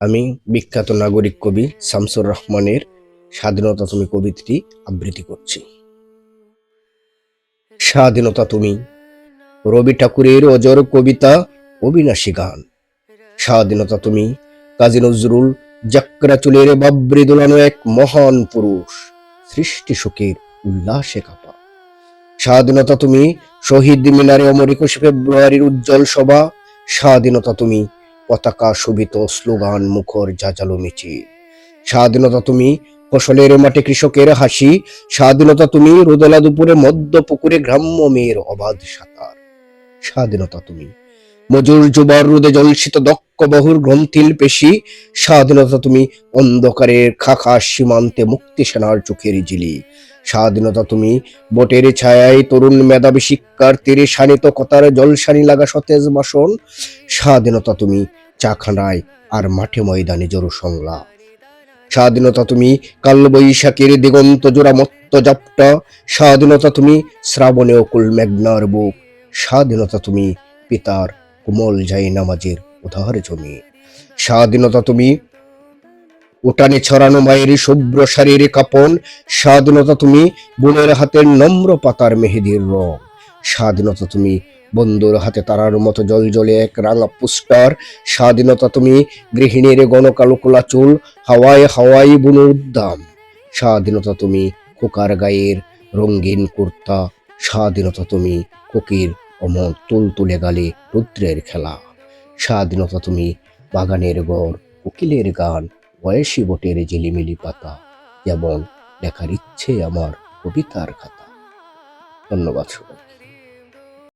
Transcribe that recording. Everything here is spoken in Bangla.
আমি বিখ্যাত নাগরিক কবি শামসুর রহমানের স্বাধীনতা তুমি কবিতাটি আবৃত্তি করছি। স্বাধীনতা তুমি, রবি ঠাকুরের অজর কবিতা, অবিনাশী গান। স্বাধীনতা তুমি, কাজী নজরুল চুলের বাবরি দোলানো এক মহান পুরুষ, সৃষ্টি সুখের উল্লাসে কাপা। স্বাধীনতা তুমি, শহীদ মিনারে অমর ফেব্রুয়ারির উজ্জ্বল সভা। স্বাধীনতা তুমি পতাকা শোভিত স্লোগান মুখর জাজালো মিছিল স্বাধীনতা তুমি, ফসলের মাঠে কৃষকের হাসি। স্বাধীনতা তুমি, রোদেলা দুপুরে মধ্য পুকুরে গ্রাম্য মেয়ের অবাধ সাঁতার। স্বাধীনতা তুমি, মজুর যুবার রোদে জলসিত দক্ষ বহুর গ্রন্থিল পেশি, স্বাধীনতা তুমি অন্ধকারের খাখা সীমান্তে মুক্তি সেনার চোখের জিলি স্বাধীনতা তুমি বটের ছায়ায় তরুণ মেধাবী শিক্ষার্থীর শানিত কথার জলসানি লাগা সতেজ বাসন। স্বাধীনতা তুমি চাখানায় আর মাঠে ময়দানে জোর সংলাপ। স্বাধীনতা তুমি কাল বৈশাখের দিগন্ত জোড়া মত্ত জাপটা। স্বাধীনতা তুমি শ্রাবণে অকুল মেঘনার বুক। স্বাধীনতা তুমি পিতার কোমল যাই নামাজের উদার জমি। স্বাধীনতা তুমি, উটানে ছড়ানো মায়ের শুভ্র শারীর কাপন। স্বাধীনতা তুমি, বোনের হাতের নম্র পাতার মেহেদির রং। স্বাধীনতা তুমি, বন্ধুর হাতে তারার মতো জল জলে এক রাঙা পুস্টার স্বাধীনতা তুমি, গৃহিণীর গণকালো কোলা চুল, হাওয়ায় হাওয়াই বুনো উদ্দাম স্বাধীনতা তুমি কোকার গায়ের রঙিন কুর্তা। স্বাধীনতা তুমি, কোকির অমন তুল তুলে গালে রুদ্রের খেলা। স্বাধীনতা তুমি বাগানের গড় কোকিলের গান, বয়সী বটের ঝিলিমিলি পাতা, যেমন লেখার ইচ্ছে আমার কবিতার খাতা। ধন্যবাদ সবাই